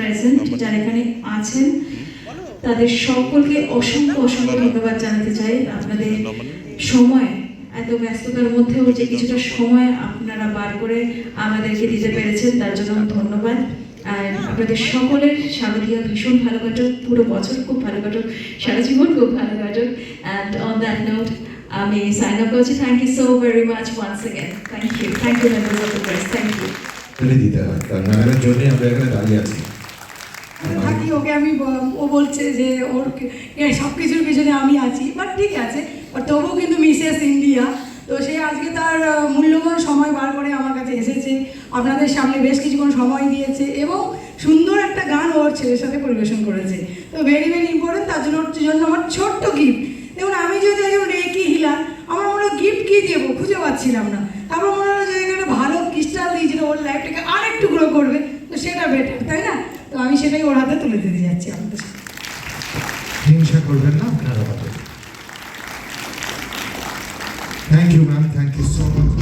Present যারা এখানে আছেন তাদের সকলকে অসংখ্য অসংখ্য ধন্যবাদ জানাতে চাই। আপনাদের সময় এত ব্যস্ততার মধ্যেও যে কিছুটা সময় আপনারা বার করে আমাদেরকে দিতে পেরেছেন তার জন্য ধন্যবাদ। আর আপনাদের সকলের শারদীয়া ভীষণ ভালো কাটুক পুরো বছর খুব ভালো কাটুক সারা জীবন খুব ভালো কাটুক। অ্যান্ড অন দ্যাট নোট আমি সাইন আপ করছি। Thank you so very much once again thank you thank you members of the press thank you দিতে হয়। জন্যই আমরা এখানে দাঁড়িয়ে আছি। থাকি, ওকে আমি ও বলছে যে ওর সব কিছুর পিছনে আমি আছি বাট ঠিক আছে বাট তবুও কিন্তু মিসেস ইন্ডিয়া, তো সে আজকে তার মূল্যবান সময় বার করে আমার কাছে এসেছে, আপনাদের সামনে বেশ কিছুক্ষণ সময় দিয়েছে, এবং সুন্দর একটা গান ওর ছেলের সাথে পরিবেশন করেছে, তো ভেরি ভেরি ইম্পর্টেন্ট তার জন্য জন্য আমার ছোট্ট গিফট দেখুন, আমি যদি যেমন রেকি হিলাম আমার মনে গিফট কী দেবো, খুঁজে পাচ্ছিলাম না, তারপর মনে হলো যে এখানে ভালো ক্রিস্টাল দিয়েছিল ওর লাইফটাকে আরেকটু গ্রো করবে তো সেটা বেটার তাই না তো আমি সেটাই ওর হাতে তুলে দিতে যাচ্ছি সাথে হিংসা করবেন না আপনারা thank you ma'am thank you so much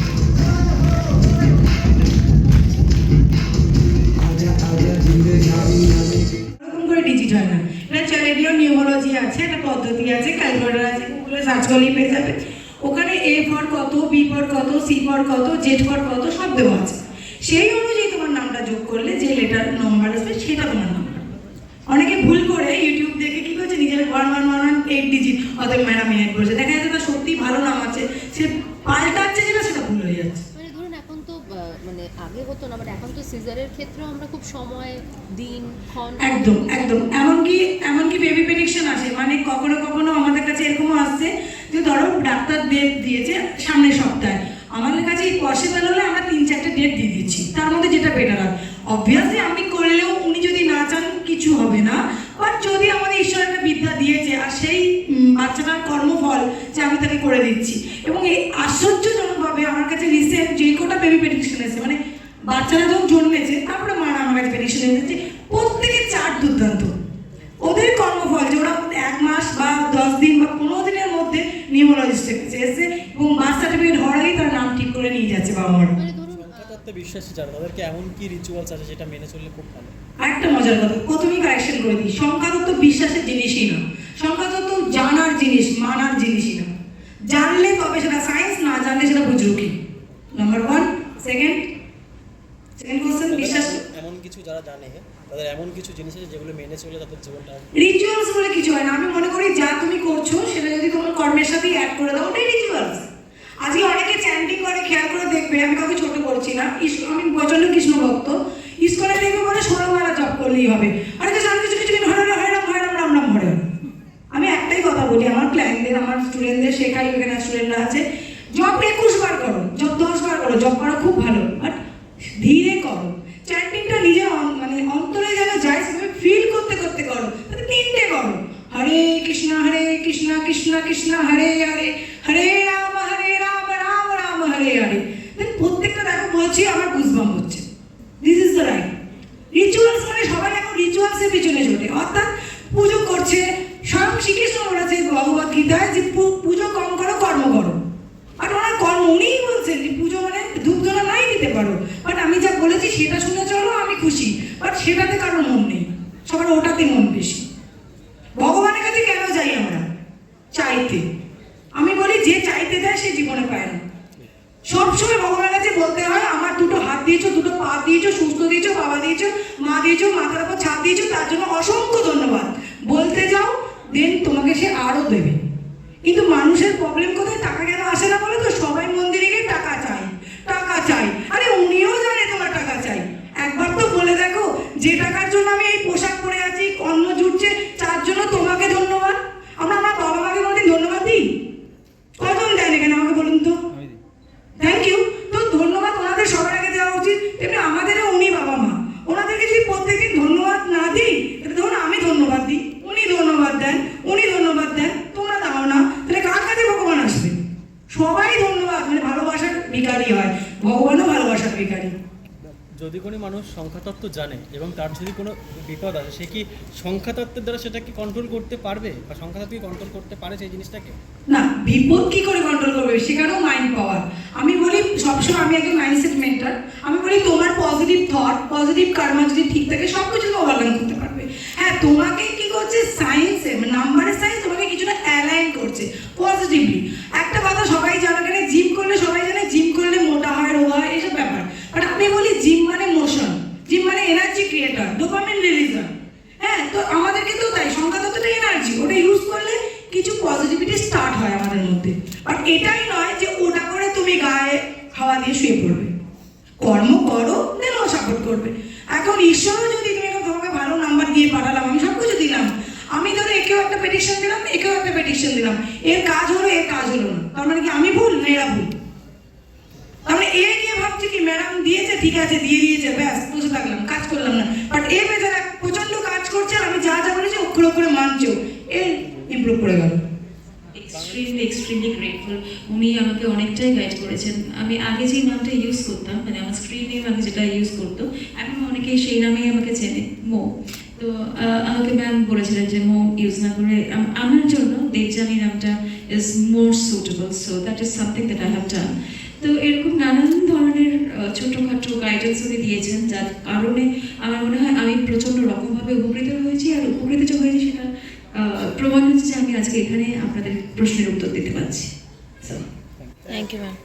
digit হয় না। এটা চ্যালেডিও নিউমোলজি আছে একটা পদ্ধতি আছে ক্যালকুলেটর আছে গুগলে সার্চ করলেই পেয়ে যাবে। ওখানে এ ফর কত বি ফর কত সি ফর কত জেড ফর কত সব দেওয়া আছে। সেই অনুযায়ী তোমার নামটা যোগ করলে যে লেটার নম্বর আসবে সেটা তোমার নাম্বার অনেকে ভুল করে ইউটিউব দেখে কি করছে নিজের one one one one eight digit অতএব ম্যাডাম এড করেছে দেখা যাচ্ছে তার সত্যি ভালো নাম আছে সে পাল্টাচ্ছে যেটা সেটা ভুল হয়ে যাচ্ছে। মানে ধরুন এখন তো আহ, মানে আগে হতো না বাট এখন তো সিজারের ক্ষেত্রেও আমরা খুব সময় দিন ক্ষণ। একদম একদম। এমনকি এমনকি বেবি প্রেডিকশন আছে। মানে কখনো কখনো আমাদের কাছে এরকমও আসছে যে ধরো ডাক্তার ডেট দিয়েছে সামনের সপ্তাহে। আমাদের কাছে পসিবল হলে আমরা তিন চারটে ডেট দিয়ে দিচ্ছি। তার মধ্যে যেটা বেটার হয়। অবভিয়াসলি আমি করলেও উনি যদি না চান, কিছু হবে না। বাট যদি আমাদের ঈশ্বর একটা বিদ্যা দিয়েছে, আর সেই বাচ্চাটার কর্মফল যে আমি তাকে করে দিচ্ছি, এবং এই আশ্চর্যজনকভাবে আমার কাছে রিসেন্ট যে কটা বেবি প্রেডিকশন এসেছে মানে বাচ্চারা যখন জন্মেছে, তারপরে মারা আমার কাছে প্রেডিকশন এসেছে, প্রত্যেকে চার দুর্দান্ত। ওদের কর্মফল যে ওরা এক মাস বা দশ দিন বা পনেরো দিনের মধ্যে নিউমোলজিস্টের কাছে এসে এবং বার্থ সার্টিফিকেট হওয়ার আগেই তারা নাম ঠিক করে নিয়ে যাচ্ছে বাবা মারা মানে ধরুন আহ, বিশ্বাসী যারা তাদেরকে এমন কি রিচুয়ালস আছে যেটা মেনে চললে খুব ভালো? আরেকটা মজার কথা প্রথমেই কারেকশন করে দিই সংখ্যাতত্ত্ব বিশ্বাসের জিনিসই না। সংখ্যাতত্ত্ব জানার জিনিস মানার জিনিসই না। জানলে তবে সেটা সায়েন্স না জানলে সেটা বুঝরুকি number one second second question বিশ্বাস এমন কিছু যারা জানে তাদের এমন কিছু জিনিস আছে যেগুলো মেনে চলে তাদের জীবনটা রিচুয়ালস বলে কিছু হয় না। আমি মনে করি যা তুমি করছ সেটা যদি তোমার কর্মের সাথেই অ্যাড করে দাও ওটাই রিচুয়ালস আজকে অনেকে চ্যান্টিং করে খেয়াল করে দেখবে আমি কাউকে না আমি প্রচণ্ড কৃষ্ণ ভক্ত। ইস্কনে দেখবে বলে ষোলো মালা জপ করলেই হবে। আরে তো শান্তি কিছু কিছু হরে হরে রাম হরে রাম রাম রাম, হরে আমি একটাই কথা বলি, আমার ক্লায়েন্টদের আমার স্টুডেন্টদের শেখাই, এখানে স্টুডেন্টরা আছে জব একুশ বার করো জব দশ বার করো জব করা খুব ভালো বাট ধীরে করো। চ্যান্টিংটা নিজে মানে অন্তরে যেন যায়, সেভাবে ফিল করতে করতে করো তিনটে করো। হরে কৃষ্ণ হরে কৃষ্ণ কৃষ্ণ কৃষ্ণ, হরে হরে হরে রাম হরে রাম রাম রাম হরে হরে Then প্রত্যেকটা দেখো বলছি আমার গুজবাম হচ্ছে this is the right rituals মানে সবাই এখন রিচুয়ালসের পিছনে ছোটে অর্থাৎ পুজো করছে স্বয়ং শ্রীকৃষ্ণ বলেছে ভগবত গীতায় যে পু- পুজো কম করো কর্ম করো আর ওনার কর্ম উনিই বলছেন যে পুজো মানে ধূপ ধরা নাই দিতে পারো বাট আমি যা বলেছি সেটা শুনে চলো আমি খুশি বাট সেটাতে কারও মন নেই ওটাতে মন বেশি। ভগবানের কাছে কেন যাই আমরা? চাইতে। আমি বলি, যে চাইতে দেয় সে জীবনে পায় না। সবসময় ভগবানের কাছে বলতে হয়, আমার দুটো হাত দিয়েছ, দুটো পা দিয়েছ, সুস্থ দিয়েছ, বাবা দিয়েছ, মা দিয়েছ, মাথার উপর ছাদ দিয়েছ, তার জন্য অসংখ্য ধন্যবাদ। বলতে যাও, দেন তোমাকে সে আরও দেবে। কিন্তু মানুষের প্রবলেম কোথায়? টাকা কেন আসে না বলে তো? সবাই মন্দিরে গিয়ে টাকা চাই টাকা চাই আরে উনিও জানে তোমার টাকা চাই। একবার তো বলে দেখো, যে টাকার জন্য আমি এই পোশাক পরে আছি অন্ন জুটছে তার জন্য তোমাকে ধন্যবাদ আমরা আমার বাবা মাকে কোনোদিন ধন্যবাদ দিই কজন দেন এখানে আমাকে বলুন তো থ্যাংক ইউ তো ধন্যবাদ ওনাদের সবার আগে দেওয়া উচিত তেমনি আমাদেরও উনি বাবা মা ওনাদেরকে যদি প্রত্যেকদিন ধন্যবাদ না দিই তাহলে ধরুন আমি ধন্যবাদ দিই উনি ধন্যবাদ দেন উনি ধন্যবাদ দেন তোমরা দাও না তাহলে কার কাছে ভগবান আসবে সবাই ধন্যবাদ মানে ভালোবাসার ভিকারি হয় ভগবানও ভালোবাসার ভিকারি যদি কোনো মানুষ সংখ্যাতত্ত্ব জানে এবং তার যদি কোনো বিপদ আসে সে কি সংখ্যাতত্ত্বের দ্বারা সেটাকে কন্ট্রোল করতে পারবে? বা সংখ্যাতত্ত্ব কি কন্ট্রোল করতে পারে সেই জিনিসটাকে? না বিপদ কি করে কন্ট্রোল করবে? সেখানেও মাইন্ড পাওয়ার আমি বলি সবসময় আমি একজন মাইন্ডসেট মেন্টার আমি বলি তোমার পজিটিভ থট পজিটিভ কার্মা যদি ঠিক থাকে সব কিছু ওভারকাম করতে পারবে। হ্যাঁ তোমাকে কি করছে? সায়েন্সে নাম্বারের সায়েন্স তোমাকে কিছুটা অ্যালাইন করছে পজিটিভলি একটা কথা সবাই জানো কেন? জিম করলে সবাই জানে, জিম করলে মোটা হয়, রোগা হয় এইসব ব্যাপার। বাট আমি বলি জিম মানে মোশন জিম মানে এনার্জি ক্রিয়েটার ডোপামিন রিলিজন হ্যাঁ তো আমাদেরকে তো তাই সংখ্যা ততটা এনার্জি ওটা ইউজ করলে কিছু পজিটিভিটি স্টার্ট হয় আমাদের মধ্যে। বাট এটাই নয় যে ওটা করে তুমি গায়ে হাওয়া দিয়ে শুয়ে পড়বে। কর্ম করো দেন সাপোর্ট করবে। এখন ঈশ্বরও যদি তুমি তোমাকে ভালো নাম্বার দিয়ে পাঠালাম, আমি সব কিছু দিলাম আমি ধরো একেও একটা পেটিশন দিলাম, একেও একটা পেটিশন দিলাম। এর কাজ হলো, এর কাজ হলো না। তার মানে কি, আমি ভুল না, এরা ভুল? তাহলে এ নিয়ে ভাবছি কি ম্যাডাম দিয়েছে, ঠিক আছে, দিয়ে দিয়েছে, ব্যাস বসে থাকলাম, কাজ করলাম না। বাট এ বেচারা প্রচণ্ড কাজ করছে, আর আমি যা যা বলেছি, অক্ষর অক্ষরে মানছেও, এ ইমপ্রুভ করে গেল। এক্সট্রিমলি এক্সট্রিমলি গ্রেটফুল উনি আমাকে অনেকটাই গাইড করেছেন। আমি আগে যে নামটা ইউজ করতাম মানে আমার স্ক্রিন নেম আমি যেটা ইউজ করতো, এখন অনেকেই সেই নামেই আমাকে চেনে। মো। তো আমাকে ম্যাম বলেছিলেন যে মো ইউজ না করে আমার জন্য দেবজানি নামটা is more suitable so that is something that I have done তো এরকম নানান ধরনের ছোটোখাটো গাইডেন্স উনি দিয়েছেন যার কারণে আমার মনে হয় আমি প্রচণ্ড রকমভাবে উপকৃত হয়েছি আর উপকৃত যে হয়েছি সেটা প্রমাণ হচ্ছে যে আমি আজকে এখানে আপনাদের প্রশ্নের উত্তর দিতে পারছি। থ্যাংক ইউ ম্যাম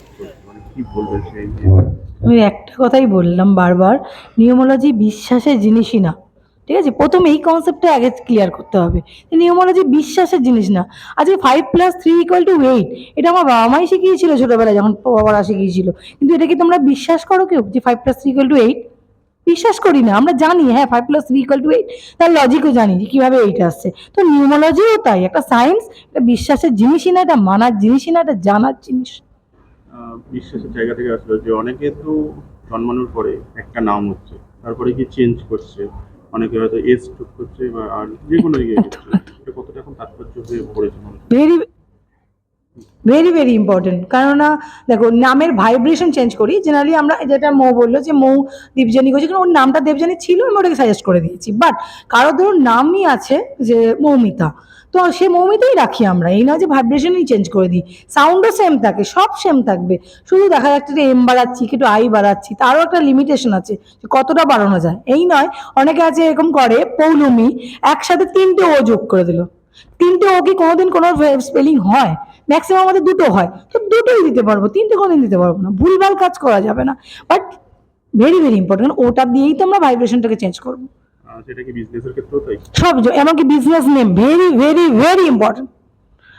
আমি একটা কথাই বললাম বারবার নিউমোলজি বিশ্বাসের জিনিসই না। ঠিক আছে? প্রথম এই কনসেপ্টটা আগে ক্লিয়ার করতে হবে। নিউমোলজি বিশ্বাসের জিনিস না। আজকে five plus three equal to eight এটা আমার বাবা মাই শিখিয়েছিল ছোটোবেলায় যখন বাবারা শিখিয়েছিল। কিন্তু এটা কি তোমরা বিশ্বাস করো কেউ যে five plus three equal to eight বিশ্বাস করি না, আমরা জানি হ্যাঁ five plus three equal to eight তার লজিকও জানি যে কীভাবে এইট আসছে। তো নিউমোলজিও তাই, একটা সায়েন্স এটা বিশ্বাসের জিনিসই না, এটা মানার জিনিসই না, এটা জানার জিনিস। বিশ্বাসের জায়গা থেকে আসলো যে অনেকে তো জন্মানোর পরে একটা নাম হচ্ছে, তারপরে কি চেঞ্জ করছে অনেকে হয়তো এজ করছে বা আর যে কোনো ইয়ে কতটা এখন তাৎপর্য হয়ে পড়েছে ভেরি ভেরি ভেরি ইম্পর্টেন্ট কেননা, দেখো, নামের ভাইব্রেশন চেঞ্জ করি। জেনারেলি আমরা যেটা মৌ বলল যে, মৌ দীপজানি করছে কারণ ওর নামটা দেবজানি ছিল, আমি ওটাকে সাজেস্ট করে দিয়েছি। বাট কারও ধরুন নামই আছে যে, মৌমিতা। তো সে মৌমিতাই রাখি আমরা। এই না যে ভাইব্রেশনই চেঞ্জ করে দিই। সাউন্ডও সেম থাকে, সব সেম থাকবে। শুধু দেখা যাচ্ছে যে এম বাড়াচ্ছি একটু আই বাড়াচ্ছি, তারও একটা লিমিটেশন আছে যে, কতটা বাড়ানো যায়। এই নয়, অনেকে আছে এরকম করে, পৌলমি, একসাথে তিনটে ও যোগ করে দিল। তিনটে ও কি কোনোদিন কোনো স্পেলিং হয়। ম্যাক্সিমাম আমাদের দুটো হয়। তো দুটোই দিতে পারব তিনটে কোনোদিন দিতে পারব না। ভুলভাল কাজ করা যাবে না। বাট ভেরি ভেরি ইম্পর্টেন্ট ওটা দিয়েই তো আমরা ভাইব্রেশনটাকে চেঞ্জ করব। সব এমনকি business name very very very important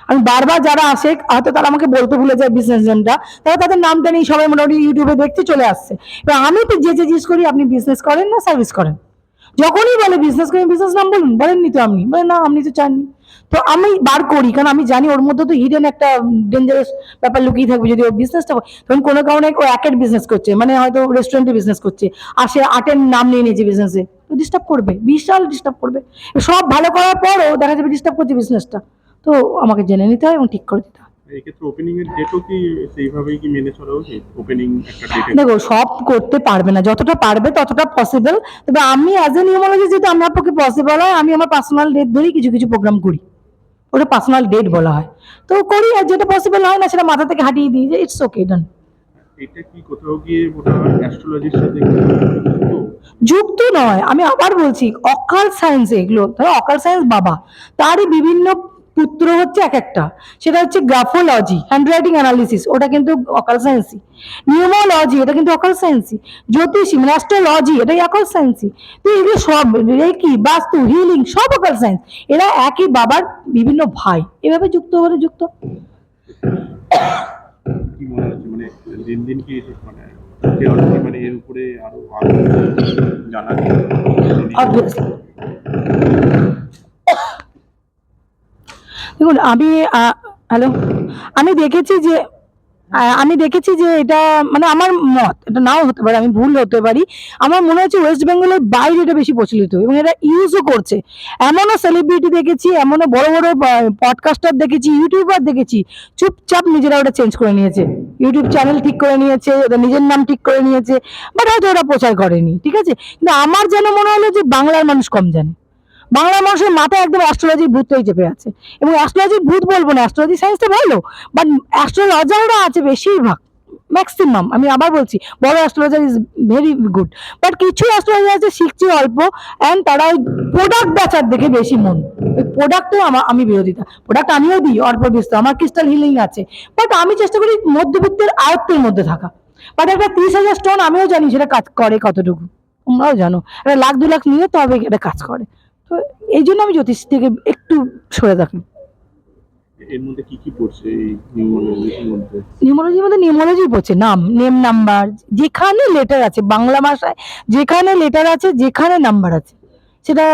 আমি বারবার যারা আসে হয়তো তারা আমাকে বলতে ভুলে যায় বিজনেস নেমটা তারা তাদের নামটা নিয়ে সবাই মোটামুটি ইউটিউবে দেখতে চলে আসছে। এবার আমি তো যে যে জিজ্ঞেস করি আপনি বিজনেস করেন না সার্ভিস করেন। যখনই বলে বিজনেস করেন বিজনেস নাম বলুন বলেননি তো আপনি? বলে না আপনি তো চাননি। তো আমি বার করি কারণ আমি জানি ওর মধ্যে তো হিডেন একটা ডেঞ্জারাস ব্যাপার লুকিয়ে থাকবে যদি ওর বিজনেসটা ধরুন কোনো কারণে ও একের বিজনেস করছে মানে হয়তো রেস্টুরেন্টে বিজনেস করছে আর সে আটের নাম নিয়ে নিয়েছে বিজনেসে তো ডিস্টার্ব করবে বিশাল ডিস্টার্ব করবে। সব ভালো করার পরও দেখা যাবে ডিস্টার্ব করছে বিজনেসটা তো আমাকে জেনে নিতে হয় এবং ঠিক করে দিতে হয়। দেখো সব করতে পারবে না। যতটা পারবে ততটা পসিবল তবে আমি অ্যাজ এ নিউমোলজি যেহেতু আমার পক্ষে পসিবল হয় আমি আমার পার্সোনাল ডেট ধরেই কিছু কিছু প্রোগ্রাম করি। ওটা পার্সোনাল ডেট বলা হয় তো করি আর যেটা পসিবল হয় না সেটা মাথা থেকে হাঁটিয়ে দিই যে ইটস ওকে ডান এটা কি কোথাও গিয়ে অ্যাস্ট্রোলজির সাথে যুক্ত? যুক্ত নয় আমি আবার বলছি অকাল সায়েন্স এগুলো ধরো অকাল সায়েন্স বাবা তারই বিভিন্ন পুত্র হচ্ছে এক একটা। সেটা হচ্ছে গ্রাফোলজি হ্যান্ডরাইটিং অ্যানালিসিস ওটা কিন্তু অকাল সায়েন্সি নিউমোলজি এটা কিন্তু অকাল সায়েন্সি জ্যোতিষী মানে অ্যাস্ট্রোলজি এটাই অকাল সায়েন্সি তো এগুলো সব রেকি বাস্তু হিলিং সব অকাল সায়েন্স এরা একই বাবার বিভিন্ন ভাই। এভাবে যুক্ত হলে যুক্ত। মনে দিন দিন কি মানে মানে এর উপরে আরও জানা. দেখুন, আমি হ্যালো, আমি দেখেছি যে আমি দেখেছি যে এটা মানে আমার মত, এটা নাও হতে পারে, আমি ভুল হতে পারি। আমার মনে হচ্ছে ওয়েস্ট বেঙ্গলের বাইরে এটা বেশি প্রচলিত এবং এটা ইউজও করছে। এমনও সেলিব্রিটি দেখেছি, এমনও বড় বড় পডকাস্টার দেখেছি ইউটিউবার দেখেছি, চুপচাপ নিজেরা ওটা চেঞ্জ করে নিয়েছে। ইউটিউব চ্যানেল ঠিক করে নিয়েছে, ওদের নিজের নাম ঠিক করে নিয়েছে বাট হয়তো ওরা প্রচার করেনি, ঠিক আছে? কিন্তু আমার যেন মনে হলো যে বাংলার মানুষ কম জানে। বাংলার মানুষের মাথায় একদম অ্যাস্ট্রোলজির ভূতটাই চেপে আছে। এবং অ্যাস্ট্রোলজির ভূত বলব না অ্যাস্ট্রোলজি সায়েন্সটা ভালো বাট অ্যাস্ট্রোলজাররা আছে বেশিরভাগ ম্যাক্সিমাম আমি আবার বলছি, বড় astrologer is very good but কিছু অ্যাস্ট্রোলজার আছে শিখছে অল্প অ্যান্ড তারা ওই প্রোডাক্ট বেচার দেখে বেশি মন। ওই প্রোডাক্টেও আমার আমি বিরোধিতা প্রোডাক্ট আমিও দিই, অল্প বিস্তর, আমার ক্রিস্টাল হিলিং আছে বাট আমি চেষ্টা করি মধ্যবিত্তের আয়ত্তের মধ্যে থাকা। বাট একটা তিরিশ হাজার স্টোন আমিও জানি সেটা কাজ করে কতটুকু, তোমরাও জানো, একটা লাখ দু লাখ নিয়ে তবে এটা কাজ করে। তো এই জন্য আমি জ্যোতিষ থেকে একটু সরে থাকি। এর মধ্যে কি কি পড়ছে নিউমোলজির মধ্যে? নিউমোলজির মধ্যে নিউমোলজি পড়ছে নাম নেম নাম্বার যেখানে লেটার আছে বাংলা ভাষায় যেখানে লেটার আছে যেখানে নাম্বার আছে। সেটা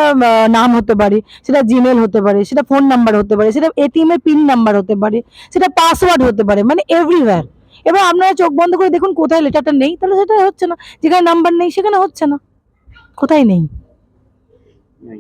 নাম হতে পারে সেটা জিমেল হতে পারে সেটা ফোন নাম্বার হতে পারে সেটা এটিএম এর পিন নাম্বার হতে পারে সেটা পাসওয়ার্ড হতে পারে মানে এভরিওয়্যার এবার আপনারা চোখ বন্ধ করে দেখুন কোথায় লেটারটা নেই তাহলে সেটা হচ্ছে না। যেখানে নাম্বার নেই সেখানে হচ্ছে না। কোথায় নেই? নাই